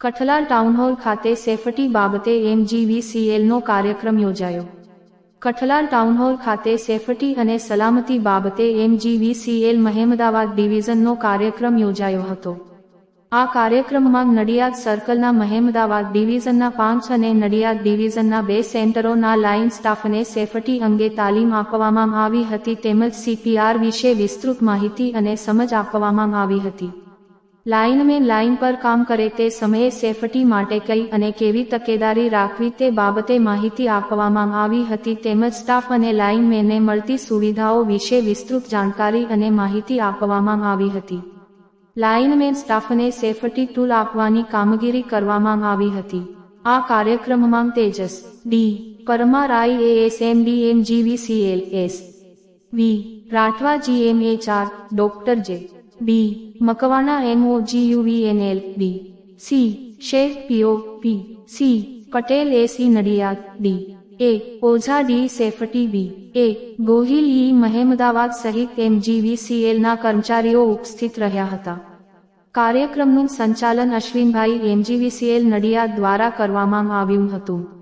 Kathlal town hall ખાતે safety બાબતે એમજીવીસીએલનો કાર્યક્રમ યોજાયો. કઠલાલ ટાઉનહોલ ખાતે સેફટી અને સલામતી બાબતે એમજીવીસીએલ મહેમદાવાદ ડિવિઝનનો કાર્યક્રમ યોજાયો હતો. આ કાર્યક્રમમાં નડિયાદ સર્કલના મહેમદાવાદ ડિવિઝનના પાંચ અને નડિયાદ ડિવિઝનના બે સેન્ટરોના લાઇન સ્ટાફને સેફટી અંગે તાલીમ આપવામાં આવી હતી તેમજ સીપીઆર વિશે વિસ્તૃત માહિતી અને સમજ આપવામાં આવી હતી. લાઇનમેન લાઇન પર કામ કરે તે સમયે સેફટી માટે કઈ અને કેવી તકેદારી રાખવી તે બાબતે માહિતી આપવામાં આવી હતી તેમજ સ્ટાફ અને લાઇનમેનને મળતી સુવિધાઓ વિશે વિસ્તૃત જાણકારી અને માહિતી આપવામાં આવી હતી. લાઇનમેન સ્ટાફને સેફટી ટૂલ આપવાની કામગીરી કરવામાં આવી હતી. આ કાર્યક્રમમાં Tejas, D, Parmar IAS C L S, V, Rathwa GMHR doctor J B Makwana MOGUVNL B C Shaikh PO P C Patel AC Nadiad D A Oza D safety B A Gohil E Mehmedabad સહિત એમજીવીસીએલના કર્મચારીઓ ઉપસ્થિત રહ્યા હતા. કાર્યક્રમનું સંચાલન અશ્વિનભાઈ MGVCL Nadiad દ્વારા કરવામાં આવ્યું હતું.